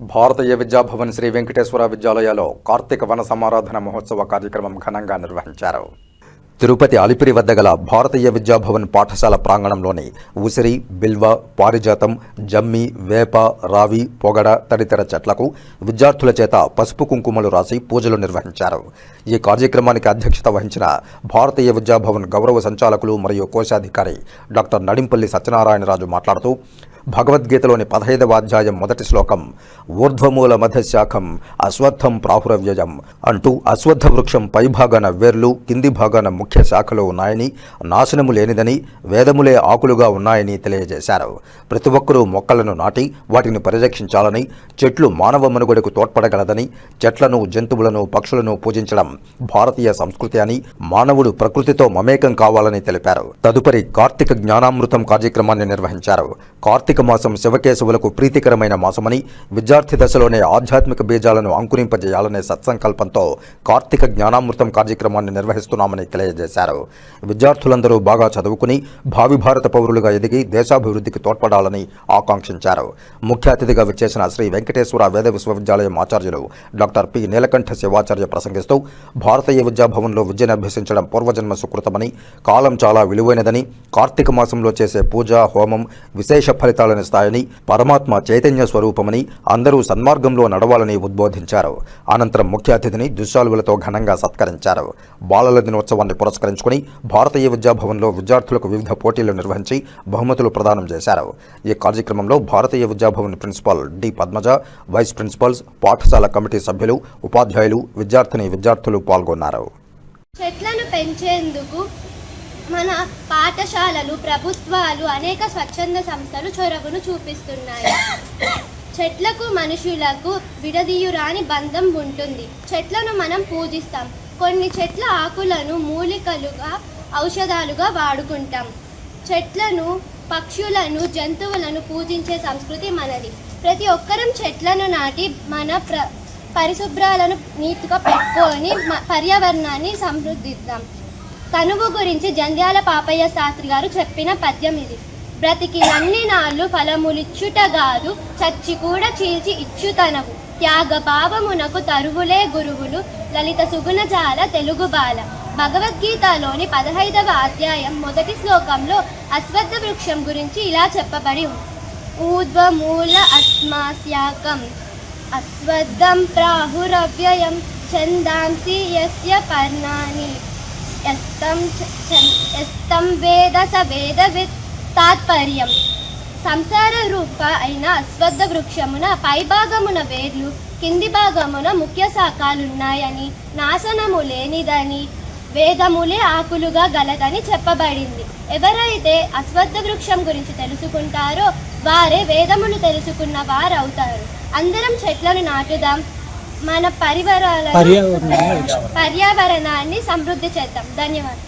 భారతీయ విద్యాభవన్ శ్రీ వెంకటేశ్వర విద్యాలయాలో కార్తీక వన సమారాధన మహోత్సవ కార్యక్రమం ఘనంగా నిర్వహించారు. తిరుపతి అలిపిరి వద్ద గల భారతీయ విద్యాభవన్ పాఠశాల ప్రాంగణంలోని ఉసిరి బిల్వ పారిజాతం జమ్మి వేప రావి పొగడ తదితర చెట్లకు విద్యార్థుల చేత పసుపు కుంకుమలు రాసి పూజలు నిర్వహించారు. ఈ కార్యక్రమానికి అధ్యక్షత వహించిన భారతీయ విద్యాభవన్ గౌరవ సంచాలకులు మరియు కోశాధికారి డాక్టర్ నడింపల్లి సత్యనారాయణరాజు మాట్లాడుతూ భగవద్గీతలోని పదహైదవ అధ్యాయం మొదటి శ్లోకం ఊర్ధ్వమూల మధ్యశాఖం అశ్వత్థం ప్రాహురవ్యయం అంటూ అశ్వత్థ వృక్షం పైభాగాన వేర్లు కింది భాగాన ముఖ్య శాఖలు ఉన్నాయని నాశనము లేనిదని వేదములే ఆకులుగా ఉన్నాయని తెలియజేశారు. ప్రతి ఒక్కరూ మొక్కలను నాటి వాటిని పరిరక్షించాలని చెట్లు మానవ మనుగడకు తోడ్పడగలదని చెట్లను జంతువులను పక్షులను పూజించడం భారతీయ సంస్కృతి అని మానవుడు ప్రకృతితో మమేకం కావాలని తెలిపారు. తదుపరి కార్తీక జ్ఞానామృతం కార్యక్రమాన్ని నిర్వహించారు. కార్తీక మాసం శివకేశవులకు ప్రీతికరమైన మాసమని విద్యార్థి దశలోనే ఆధ్యాత్మిక బీజాలను అంకురింపజేయాలనే సత్సంకల్పంతో కార్తీక జ్ఞానామృతం కార్యక్రమాన్ని నిర్వహిస్తున్నామని తెలియజేశారు. విద్యార్థులందరూ బాగా చదువుకుని భావి భారత పౌరులుగా ఎదిగి దేశాభివృద్ధికి తోడ్పడాలని ఆకాంక్షించారు. ముఖ్య అతిథిగా విచ్చేసిన శ్రీ వెంకటేశ్వర వేద విశ్వవిద్యాలయం ఆచార్యులు డాక్టర్ పి. నీలకంఠ శివాచార్య ప్రసంగిస్తూ భారతీయ విద్యాభవన్లో విద్యను అభ్యసించడం పూర్వజన్మ సుకృతమని కాలం చాలా విలువైనదని కార్తీక మాసంలో చేసే పూజ హోమం విశేష ఫలితాలనిస్తాయని పరమాత్మ చైతన్య స్వరూపమని అందరూ సన్మార్గంలో నడవాలని ఉద్బోధించారు. అనంతరం ముఖ్య అతిథిని దుశ్శాలువులతో ఘనంగా సత్కరించారు. బాలల దినోత్సవాన్ని పురస్కరించుకుని భారతీయ విద్యాభవన్లో విద్యార్థులకు వివిధ పోటీలు నిర్వహించి బహుమతులు ప్రదానం చేశారు. ఈ కార్యక్రమంలో Bharatiya Vidyabhavan principal D Padmaja vice principals పాఠశాల కమిటీ సభ్యులు ఉపాధ్యాయులు విద్యార్థిని విద్యార్థులు పాల్గొన్నారు. చెట్లను పెంచేందుకు మన పాఠశాలలు ప్రభుత్వాలు అనేక స్వచ్ఛంద సంస్థలు చొరవను చూపిస్తున్నాయి. చెట్లకు మనుషులకు విడదీయురాని బంధం ఉంటుంది. చెట్లను మనం పూజిస్తాం. కొన్ని చెట్ల ఆకులను మూలికలుగా ఔషధాలుగా వాడుకుంటాం. చెట్లను పక్షులను జంతువులను పూజించే సంస్కృతి మనది. ప్రతి ఒక్కరం చెట్లను నాటి మన ప్ర పరిశుభ్రాలను నీట్గా పెట్టుకొని పర్యావరణాన్ని సమృద్ధిద్దాం. తనువు గురించి జంధ్యాల పాపయ్య శాస్త్రి గారు చెప్పిన పద్యం ఇది. బ్రతికి అన్ని నాళ్ళు ఫలములిచ్చుట గారు చచ్చి కూడా చీల్చి ఇచ్చుతనవు. త్యాగ భావమునకు తరువులే గురువులు లలిత సుగుణజాల తెలుగు బాల. భగవద్గీతలోని పదహైదవ అధ్యాయం మొదటి శ్లోకంలో అశ్వత్థ వృక్షం గురించి ఇలా చెప్పబడి ఉంది. ఊర్ధ్వమూల అస్మాస్యాకం అశ్వద్ధం ప్రాహురవ్యయం ఛందాంసి యస్య పర్ణాని. ఎస్తం వేద స వేదవిత్ తాత్పర్యం సంసార రూప అయిన అశ్వత్థ వృక్షమున పైభాగమున వేర్లు కింది భాగమున ముఖ్య శాఖలున్నాయని నాశనము లేనిదని వేదములే ఆకులుగా గలదని చెప్పబడింది. ఎవరైతే అశ్వత్థ వృక్షం గురించి తెలుసుకుంటారో వారే వేదములు తెలుసుకున్న వారవుతారు. అందరం చెట్లను నాటుదాం. మన పరివారాలను పర్యావరణాన్ని పర్యావరణాన్ని సమృద్ధి చేద్దాం. ధన్యవాదాలు.